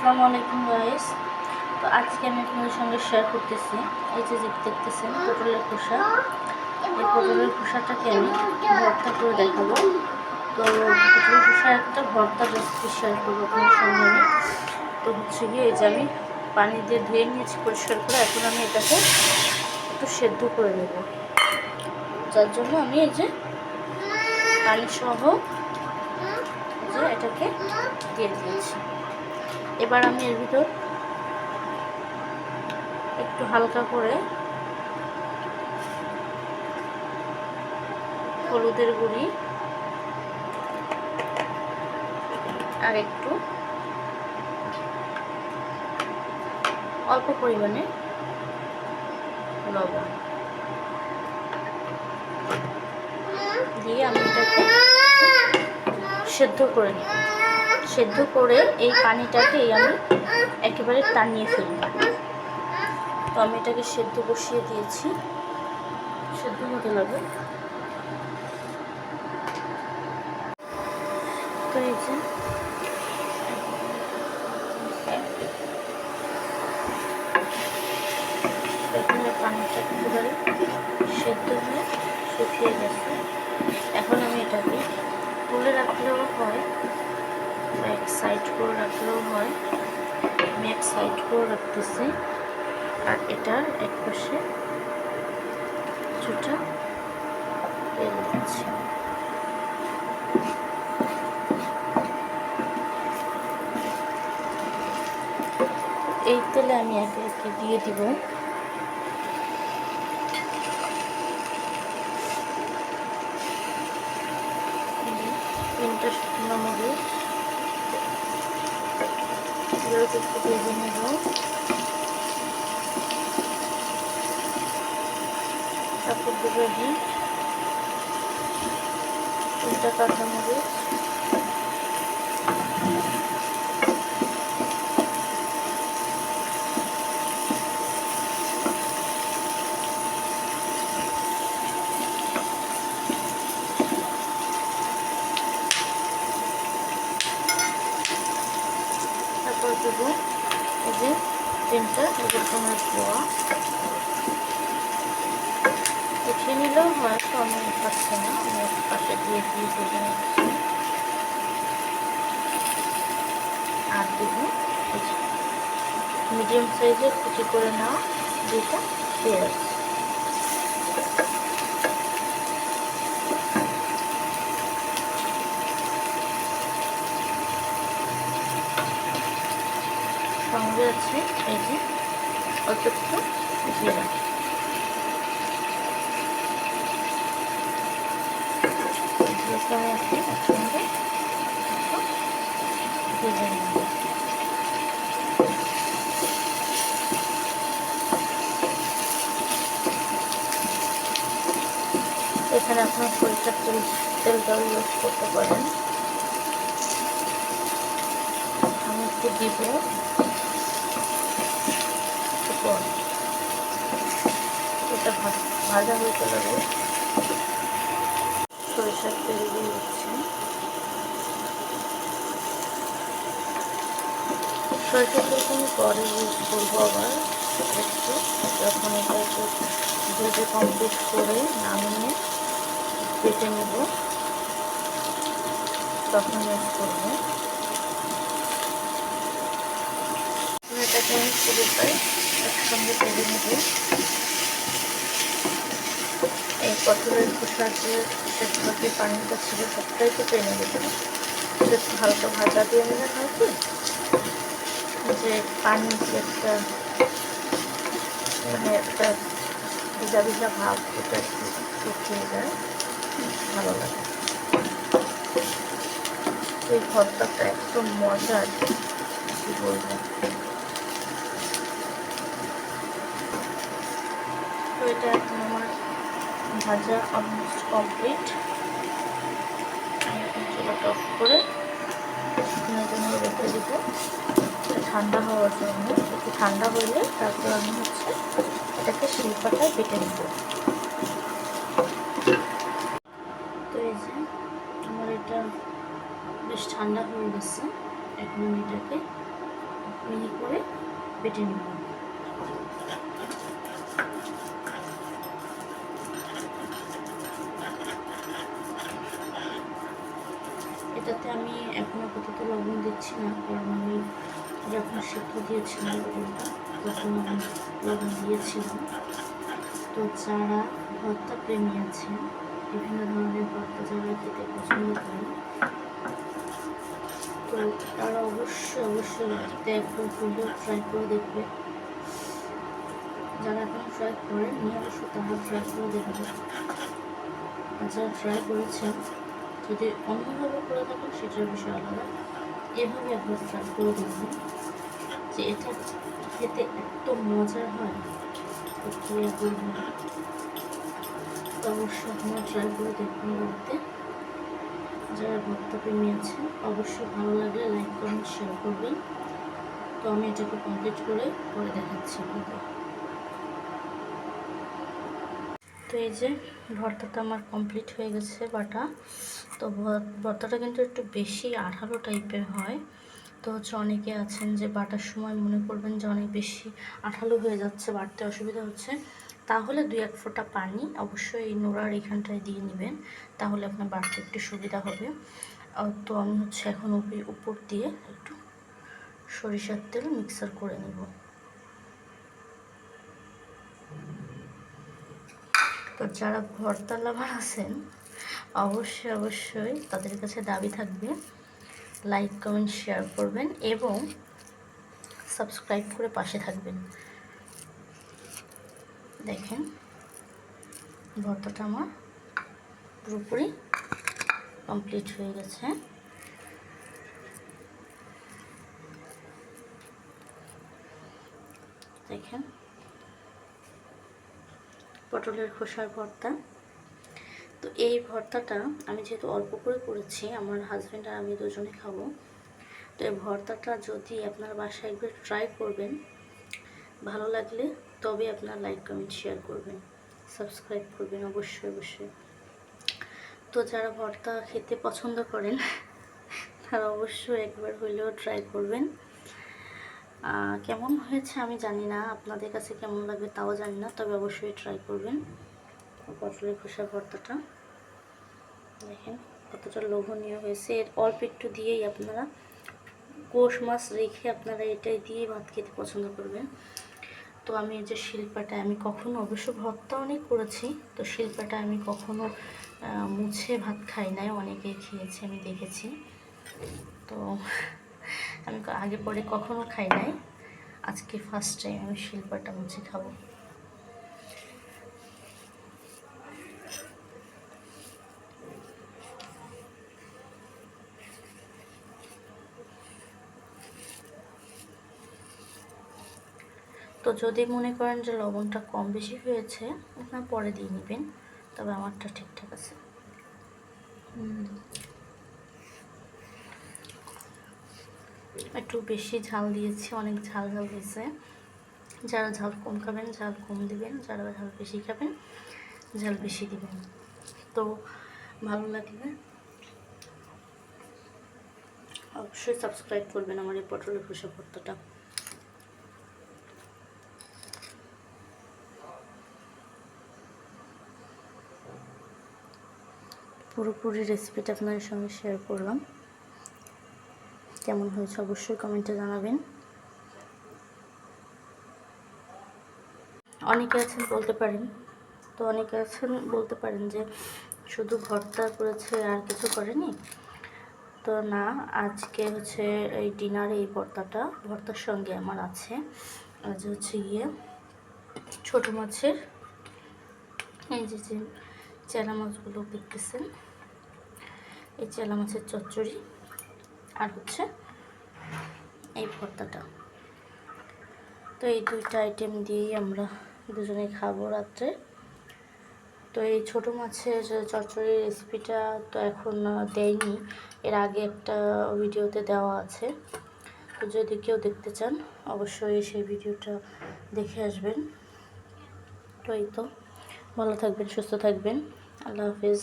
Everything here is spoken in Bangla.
আসসালামু আলাইকুম গাইস তো আজকে আমি আপনাদের সঙ্গে শেয়ার করতেছি। এই যে দেখতেছেন, পটলের খোসা। এই পটলের খোসাটাকে আমি ভর্তা করে দেখাবো। তো পটলের খোসা একটা ভর্তা রেসিপি শেয়ার করব আপনাদের সঙ্গে আমি। তো হচ্ছে গিয়ে এই যে আমি পানি দিয়ে ধুয়ে নিয়েছি পরিষ্কার করে, এখন আমি এটাকে একটু সেদ্ধ করে নেব। যার জন্য আমি এই যে পানি সহ যে এটাকে দিয়ে দিয়েছি। এবার আমি এর ভিতর একটু হালকা করে হলুদের গুঁড়ি আর একটু অল্প পরিমাণে লবণ দিয়ে আমি এটাকে সেদ্ধ করে নিই সেদ্ধ করে এই পানিটাকেই আমি একেবারে টানিয়ে ফেলব। তো আমি এটাকে সেদ্ধ বসিয়ে দিয়েছি। সেদ্ধ হতে লাগে পানিটা একেবারে সেদ্ধ হয়ে শুকিয়ে গেছে। এখন আমি এটাকে তুলে রাখলেও হয়। এক সাইড করে রাখলেও হয়। আমি এক সাইড করে রাখতেছি। আর এটার এক পাশে কিছুটা তেল দিচ্ছি। এই তেলে আমি একে একে দিয়ে দিব। একটু ভেজে নেব তারপর দেবো এটা কাঁচামরিচ তারপর দেবো। এই যে তিনটা রসুনের পোয়া উঠিয়ে নিলেও হয় তো আমি পাচ্ছি না। আমি পাশে দিয়ে দিয়ে ভেজে নিচ্ছি। আর দেবো মিডিয়াম সাইজের কুচি করে নেওয়া দুটা পেঁয়াজ আছে এই যে। অল্প একটু জিরা আমি এখন একসঙ্গে ভেজে নেব এখানে আপনার সরিষার তেল তেলটাও ইউজ করতে পারেন। আমি একটু দিব পর এটা ভাজা হয়ে লাগবে সরিষার তেল দিয়ে দিচ্ছি। সরিষার তেলটা আমি পরে ইউজ করব আবার একটু, যখন এটা একটু ভেজে কমপ্লিট করে নামিয়ে কেটে নেব। তখন ইউজ করব। এটাকে আমি পুরোটাই একসঙ্গে তুলে নেব। এই পটলের খোসার যে সেদ্ধতে পানিটা ছিল সবটাই তো টেনে দেবো একটু হালকা ভাজা দিয়ে নিলে হয় যে পানি যে একটা মানে একটা ভিজা ভিজা ভাব, এটা একটু যায়। ভালো লাগে। এই ভর্তাটা একদম মজার, কি বলব। তো এটা ভাজা অলমোস্ট কমপ্লিট চুলাটা করে রেখে ঠান্ডা হওয়ার জন্য। একটু ঠান্ডা হইলে তারপর আমি হচ্ছে এটাকে শিল্পাটায় বেটে নেব। তো এই যে আমার এটা বেশ ঠান্ডা হয়ে গেছে। এখন আমি এটাকে মিহি করে বেটে নেব। আমি এখন আপাতত লবণ দিচ্ছি না, কারণ আমি যখন সেদ্ধ দিয়েছিলাম তখন আমি লবণ দিয়েছিলাম। তো যারা ভর্তা প্রেমী আছে বিভিন্ন ধরনের ভর্তা যারা খেতে পছন্দ করেন, তো তারা অবশ্যই অবশ্যই বাড়িতে একবার হলেও ট্রাই করে দেখবে যারা এখন ট্রাই নিয়ে অবশ্যই তারা ট্রাই করে দেখবে যারা ট্রাই করেছেন যদি অন্যভাবে করে থাকেন সেটার বিষয় আলাদা। এভাবে একবার ট্রাই করে দেখবেন যে এটা খেতে এত মজার হয়। তো অবশ্যই আপনারা ট্রাই করে দেখবেন বাড়িতে যারা প্রেমী আছেন, অবশ্যই ভালো লাগলে লাইক কমেন্ট শেয়ার করবেন। তো আমি এটাকে কমপ্লিট করে পরে দেখাচ্ছি আপনাদের। তো এই যে ভর্তাটা আমার কমপ্লিট হয়ে গেছে বাটা। তো ভর্তাটা কিন্তু একটু বেশি আঠালো টাইপের হয়। তো হচ্ছে অনেকে আছেন যে বাটার সময় মনে করবেন যে অনেক বেশি আঠালো হয়ে যাচ্ছে, বাড়তে অসুবিধা হচ্ছে। তাহলে দুই এক ফোঁটা পানি অবশ্যই এই নোড়ার এখানটায় দিয়ে নেবেন, তাহলে আপনার বাড়তে একটু সুবিধা হবে। তো আমি হচ্ছে এখন উপে- উপর দিয়ে একটু সরিষার তেল মিক্সার করে নেব। তো যারা ভর্তা লাভার আছেন, অবশ্যই অবশ্যই তাদের কাছে দাবি থাকবে। লাইক কমেন্ট শেয়ার করবেন এবং সাবস্ক্রাইব করে পাশে থাকবেন। দেখেন, ভর্তাটা আমার পুরোপুরি কমপ্লিট হয়ে গেছে দেখেন পটলের খোসার ভর্তা। তো এই ভর্তাটা আমি যেহেতু অল্প করে করেছি, আমার হাজব্যান্ড আর আমি দুজনে খাব। তো এই ভর্তাটা যদি আপনার বাসায় একবার ট্রাই করবেন, ভালো লাগলে তবে আপনার লাইক কমেন্ট শেয়ার করবেন। সাবস্ক্রাইব করবেন অবশ্যই অবশ্যই। তো যারা ভর্তা খেতে পছন্দ করেন, তারা অবশ্যই একবার হলেও ট্রাই করবেন। কেমন হয়েছে আমি জানি না, আপনাদের কাছে কেমন লাগবে তাও জানি না, তবে অবশ্যই ট্রাই করবেন। পটলের খোসা ভর্তাটা। দেখেন কতটা লোভনীয় হয়েছে। এর অল্প একটু দিয়েই আপনারা কোষ মাছ রেখে আপনারা এটাই দিয়ে ভাত খেতে পছন্দ করবেন। তো আমি এই যে শিল্পাটা, আমি কখনো অবশ্য ভর্তা অনেক করেছি, তো শিল্পাটা আমি কখনো মুছে ভাত খাই নাই, অনেকেই খেয়েছি, আমি দেখেছি। তো আমি আগে পরে কখনো খাই নাই। আজকে ফার্স্ট টাইম আমি শিল্পাটা মুছে খাব। তো যদি মনে করেন যে লবণটা কম বেশি হয়েছে, আপনার পরে দিয়ে নেবেন, তবে আমারটা ঠিকঠাক আছে। একটু বেশি ঝাল দিয়েছি, অনেক ঝাল ঝাল হয়েছে। যারা ঝাল কম খাবেন, ঝাল কম দিবেন, যারা ঝাল বেশি খাবেন, ঝাল বেশি দিবেন। তো ভালো লাগবে অবশ্যই সাবস্ক্রাইব করবেন আমার এই পটলের ভর্তাটা। পুরোপুরি রেসিপিটা আপনাদের সঙ্গে শেয়ার করলাম। কেমন হয়েছে অবশ্যই কমেন্টে জানাবেন। অনেকে আছেন বলতে পারেন, তো অনেকে আছেন বলতে পারেন যে শুধু ভর্তা করেছে আর কিছু করেনি? তো না, আজকে হচ্ছে এই ডিনারে এই ভর্তাটা, ভর্তার সঙ্গে আমার আছে। আজ হচ্ছে গিয়ে ছোটো মাছের, এই যে যে চেলা মাছগুলো দেখতেছেন, এই চেলা মাছের চচ্চড়ি। আর হচ্ছে এই ভর্তাটা। তো এই দুইটা আইটেম দিয়েই আমরা দুজনে খাব রাত্রে। তো এই ছোটো মাছের চচ্চড়ির রেসিপিটা তো এখন দেয়নি। এর আগে একটা ভিডিওতে দেওয়া আছে। তো যদি কেউ দেখতে চান, অবশ্যই সেই ভিডিওটা দেখে আসবেন। তো এই তো। ভালো থাকবেন, সুস্থ থাকবেন। আল্লাহ হাফিজ।